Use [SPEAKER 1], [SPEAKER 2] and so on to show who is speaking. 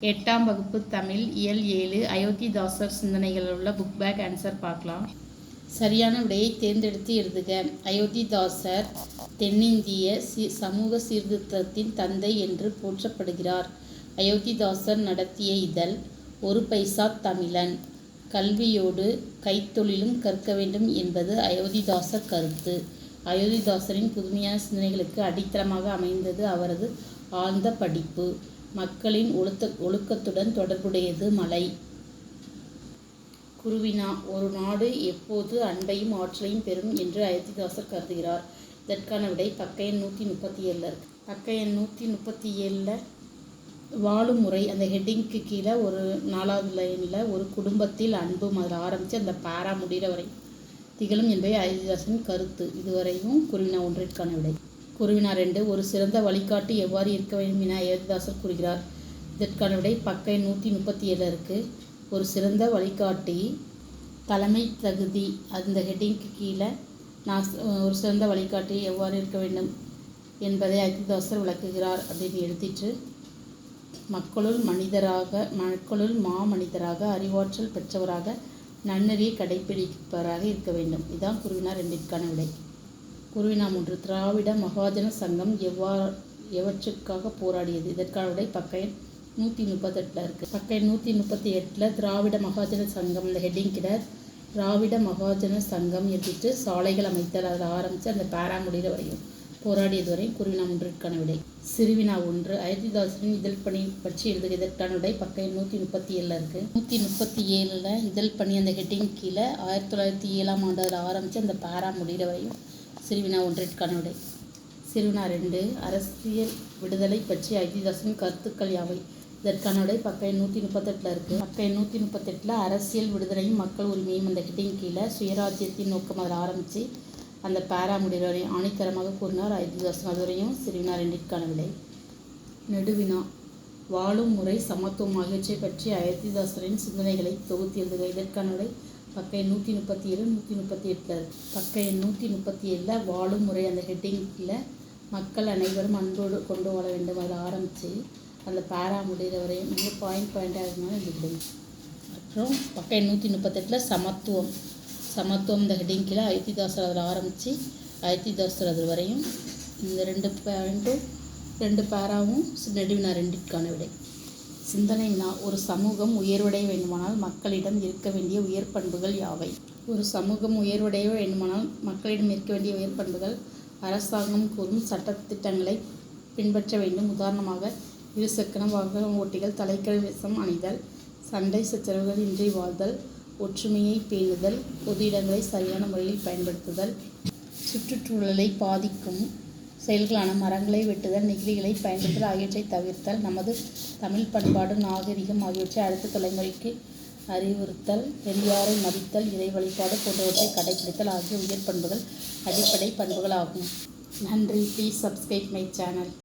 [SPEAKER 1] எட்டாம் வகுப்பு தமிழ் இயல் ஏழு அயோத்திதாசர் சிந்தனைகளில் உள்ள புக் பேக் ஆன்சர் பார்க்கலாம். சரியான விடையை தேர்ந்தெடுத்து எழுதுக. அயோத்திதாசர் தென்னிந்திய சி சமூக சீர்திருத்தத்தின் தந்தை என்று போற்றப்படுகிறார். அயோத்திதாசர் நடத்திய இதழ் ஒரு பைசா தமிழன் கல்வியோடு கைத்தொழிலும் கற்க வேண்டும் என்பது அயோத்திதாசர் கருத்து. அயோத்திதாசரின் புதுமையான சிந்தனைகளுக்கு அடித்தளமாக அமைந்தது அவரது ஆழ்ந்த படிப்பு. மக்களின் ஒழுத்த ஒழுக்கத்துடன் தொடர்புடையது மலை. குருவினா ஒரு நாடு எப்போது அன்பையும் ஆற்றலையும் பெறும் என்று அயத்திதாசர் கருதுகிறார். இதற்கான விடை பக்க எண் நூற்றி முப்பத்தி ஏழில் இருக்கு. பக்க எண் நூற்றி முப்பத்தி ஏழில் வாழும் முறை அந்த ஹெட்டிங்க்கு கீழே ஒரு நாலாவது லைனில் ஒரு குடும்பத்தில் அன்பு அதில் ஆரம்பித்து அந்த பாரா முடிகிற வரை திகழும் என்பதை அயோத்திதாசரின் கருத்து. இதுவரையும் குருவினா ஒன்றிற்கான விடை. குருவினார் ரெண்டு ஒரு சிறந்த வழிகாட்டி எவ்வாறு இருக்க வேண்டும் என ஏதாசர் கூறுகிறார். இதற்கான விடை பக்கை நூற்றி முப்பத்தி ஏழில் இருக்குது ஒரு சிறந்த வழிகாட்டி தலைமை தகுதி அந்த ஹெட்டிங்க்கு கீழே நான் ஒரு சிறந்த வழிகாட்டி எவ்வாறு இருக்க வேண்டும் என்பதை அயோத்திதாசர் விளக்குகிறார். அப்படின்னு எழுதிட்டு மக்களுள் மனிதராக மக்களுள் மாமனிதராக அறிவாற்றல் பெற்றவராக நன்னறியை கடைபிடிப்பவராக இருக்க வேண்டும். இதுதான் குருவினார் ரெண்டிற்கான விடை. குருவினா ஒன்று திராவிட மகாஜன சங்கம் எவ்வாறு எவற்றுக்காக போராடியது? இதற்கான விடை பக்க நூற்றி முப்பத்தெட்டில் இருக்குது பக்கம் நூற்றி முப்பத்தி எட்டில் திராவிட மகாஜன சங்கம் இந்த ஹெட்டிங் கிட திராவிட மகாஜன சங்கம் எடுத்துட்டு சாலைகள் அமைத்தல் அதில் ஆரம்பித்து அந்த பேரா வரையும் போராடியது வரை குருவினா ஒன்றிற்கான விடை. சிறுவினா ஒன்று அயோத்திதாசரின் இதழ் பணி பற்றி எழுதுக. இதற்கான விடை பக்கம் நூற்றி முப்பத்தி ஏழில் இருக்குது நூற்றி முப்பத்தி ஏழில் இதழ் பணி அந்த ஹெட்டிங் கீழே ஆயிரத்தி தொள்ளாயிரத்தி ஏழாம் ஆண்டு அதில் ஆரம்பித்து அந்த பேரா வரையும் சிறுவினா ஒன்றிற்கான விடை சிறுவினா ரெண்டு அரசியல் விடுதலை பற்றி அயோத்திதாசரின் கருத்துக்கள் யாவை? இதற்கான விடை பக்க நூற்றி முப்பத்தெட்டில் இருக்குது பக்க நூற்றி முப்பத்தெட்டில் அரசியல் விடுதலையும் மக்கள் உரிமையும் அந்த கிட்டையும் கீழே சுயராஜ்யத்தின் நோக்கம் அதில் ஆரம்பித்து அந்த பேரா முடிகிற ஆணித்தரமாக கூறினார் ஐதிதாசன் அதுவரையும் சிறுவினா ரெண்டிற்கான விடை நெடுவினா வாழும் முறை சமத்துவம் ஆகியவற்றை பற்றி அயோத்திதாசரின் சிந்தனைகளை தொகுத்து எழுதுக. இதற்கான விடை பக்க எண் நூற்றி முப்பத்தி ஏழு நூற்றி முப்பத்தி எட்டில் பக்க எண் நூற்றி முப்பத்தி ஏழில் வாழும் முறை அந்த ஹெட்டிங்கில் மக்கள் அனைவரும் அன்போடு கொண்டு வாழ வேண்டும். அதில் ஆரம்பித்து அந்த பேரா முடிகிற வரையும் இங்கே பாயிண்ட் பாயிண்டாக இருந்தாலும் எழுதிவிடும் அப்புறம் பக்க எண் நூற்றி முப்பத்தெட்டில் சமத்துவம். சமத்துவம் இந்த ஹெட்டிங் கீழே அயோத்திதாசர் அதில் ஆரம்பித்து ஐத்திதாசர் அது வரையும் இந்த ரெண்டு பாயிண்ட்டும் ரெண்டு பேராவும் நெடுவினா ரெண்டிற்கான விடை. சிந்தனை வினா ஒரு சமூகம் உயர்வடைய வேண்டுமானால் மக்களிடம் இருக்க வேண்டிய உயர் பண்புகள் யாவை? ஒரு சமூகம் உயர்வடைய வேண்டுமானால் மக்களிடம் இருக்க வேண்டிய உயர் பண்புகள் அரசாங்கம் கூறும் சட்டத்திட்டங்களை பின்பற்ற வேண்டும். உதாரணமாக இருசக்கர வாகன ஓட்டிகள் தலைக்கல் விஷம் அணிதல் சண்டை சச்சரவுகள் இன்றி வாழ்தல் ஒற்றுமையை பேணுதல் பொது இடங்களை சரியான முறையில் பயன்படுத்துதல் சுற்றுச்சூழலை பாதிக்கும் செயல்களான மரங்களை வெட்டுதல் நெகிழிகளை பயன்படுத்தல் ஆகியவற்றை தவிர்த்தல் நமது தமிழ் பண்பாடு நாகரிகம் ஆகியவற்றை அடுத்த தலைமுறைக்கு அறிவுறுத்தல் பெரியாரை மதித்தல் இறை வழிபாடு போன்றவற்றை கடைபிடித்தல் ஆகிய உயர் பண்புகள் அடிப்படை பண்புகள் ஆகும். நன்றி. Please subscribe my channel